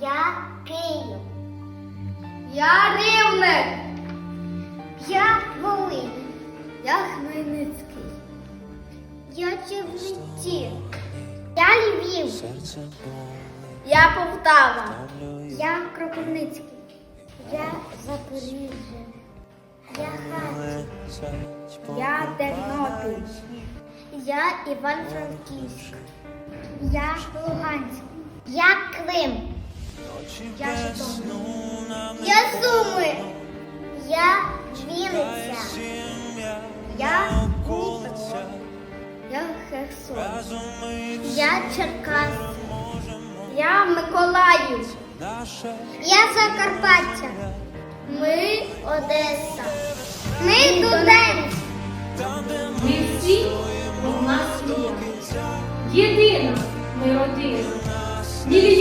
Я Київ. Я рівник. Я Волинь. Я Хмельницький. Я Чернівці. Я Львів. Я Полтава. Я Кропивницький. Я Запоріжжя. Я Харків. Я Тернопіль. Я Іван-Франківськ. Я Луганськ. Я Крим. Я Житомир. Я Суми. Я Вінниця. Я Дніпро. Я Херсон. Я Черкас. Я Миколаїв. Я Закарпаття. Ми Одеса. Ми Донець. Ми всі одна сім'я. Єдина ми родина. Від